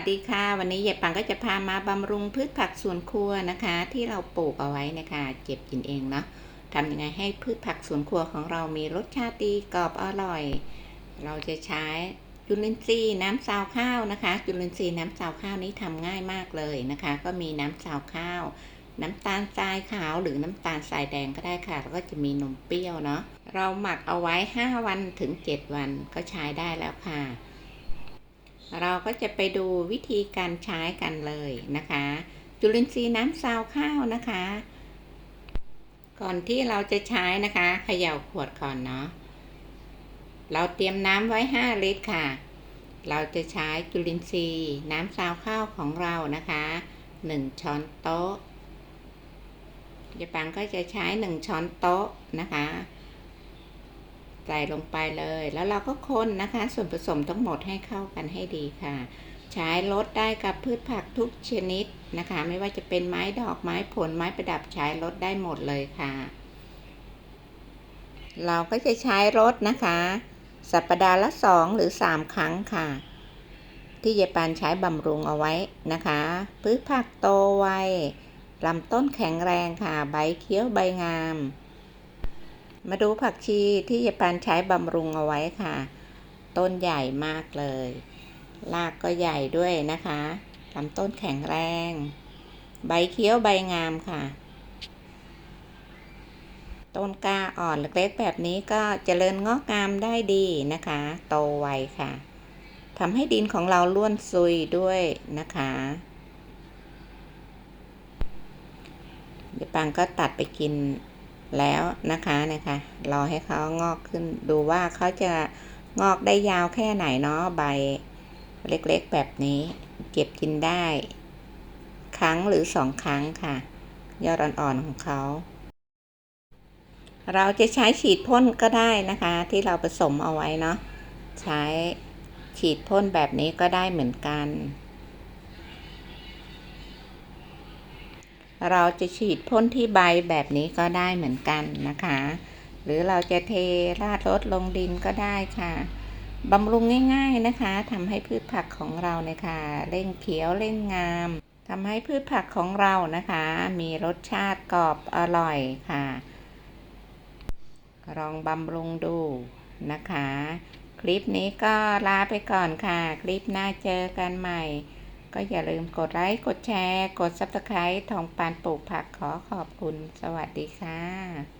วัสดีค่ะ วันนี้ยายปังก็จะพามาบำรุงพืชผักสวนครัวนะคะ ที่เราปลูกเอาไว้นะคะเก็บกินเองเนาะทำยังไงให้พืชผักสวนครัวของเรามีรสชาติดีกรอบอร่อย เราจะใช้จุลินทรีย์น้ำซาวข้าวนะคะ จุลินทรีย์น้ำซาวข้าวนี้ทำง่ายมากเลยนะคะ ก็มีน้ำซาวข้าว น้ำตาลทรายขาวหรือน้ำตาลทรายแดงก็ได้ค่ะแล้วก็จะมีนมเปรี้ยวเนาะเราหมักเอาไว้ 5 วันถึง 7 วันก็ใช้ได้แล้วค่ะ เราก็จะไปดูวิธีการใช้กันเลยนะคะ จุลินทรีย์น้ำซาวข้าวนะคะ ก่อนที่เราจะใช้นะคะเขย่าขวดก่อนเนาะเราเตรียมน้ำไว้ 5 ลิตรค่ะ เราจะใช้จุลินทรีย์น้ำซาวข้าวของเรานะคะ 1 ช้อนโต๊ะยายปังก็จะใช้ 1 ช้อนโต๊ะนะคะ ใส่ลงไปเลย แล้วเราก็คนนะคะ ส่วนผสมทั้งหมดให้เข้ากันให้ดีค่ะ ใช้ลดได้กับพืชผักทุกชนิดนะคะ ไม่ว่าจะเป็นไม้ดอกไม้ผลไม้ประดับใช้ลดได้หมดเลยค่ะ เราก็จะใช้รถนะคะ สัปดาห์ละสองหรือสามครั้งค่ะ ที่ยายปานใช้บำรุงเอาไว้นะคะ พืชผักโตไวลำต้นแข็งแรงค่ะ ใบเขียวใบงาม มาดูผักชีที่ยายปานใช้บำรุงเอาไว้ค่ะ ต้นใหญ่มากเลยรากก็ใหญ่ด้วยนะคะลำต้นแข็งแรง ใบเขียวใบงามค่ะ ต้นกล้าอ่อนเล็กๆแบบนี้ก็เจริญงอกงามได้ดีนะคะ โตไวค่ะทำให้ดินของเราล้วนซุยด้วยนะคะเดี๋ยวปังก็ตัดไปกิน แล้วนะคะนะคะรอให้เขางอกขึ้นดูว่าเขาจะงอกได้ยาวแค่ไหนเนาะใบเล็กๆแบบนี้ เก็บกินได้ ครั้งหรือสองครั้งค่ะ ยอดอ่อนๆของเขา เราจะใช้ฉีดพ่นก็ได้นะคะ ที่เราผสมเอาไว้เนาะใช้ฉีดพ่นแบบนี้ก็ได้เหมือนกัน เราจะฉีดพ่นที่ใบแบบนี้ก็ได้เหมือนกันนะคะ หรือเราจะเทราดรดลงดินก็ได้ค่ะบำรุงง่าย ๆนะคะทำให้พืชผักของเราเนี่ยค่ะเร่งเขียวเร่งงามทำให้พืชผักของเรานะคะ มีรสชาติกรอบอร่อยค่ะ ลองบำรุงดูนะคะ คลิปนี้ก็ลาไปก่อนค่ะ คลิปหน้าเจอกันใหม่ ก็อย่าลืมกดไลค์ กดแชร์ กด Subscribe ทองปานปลูกผักขอขอบคุณ สวัสดีค่ะ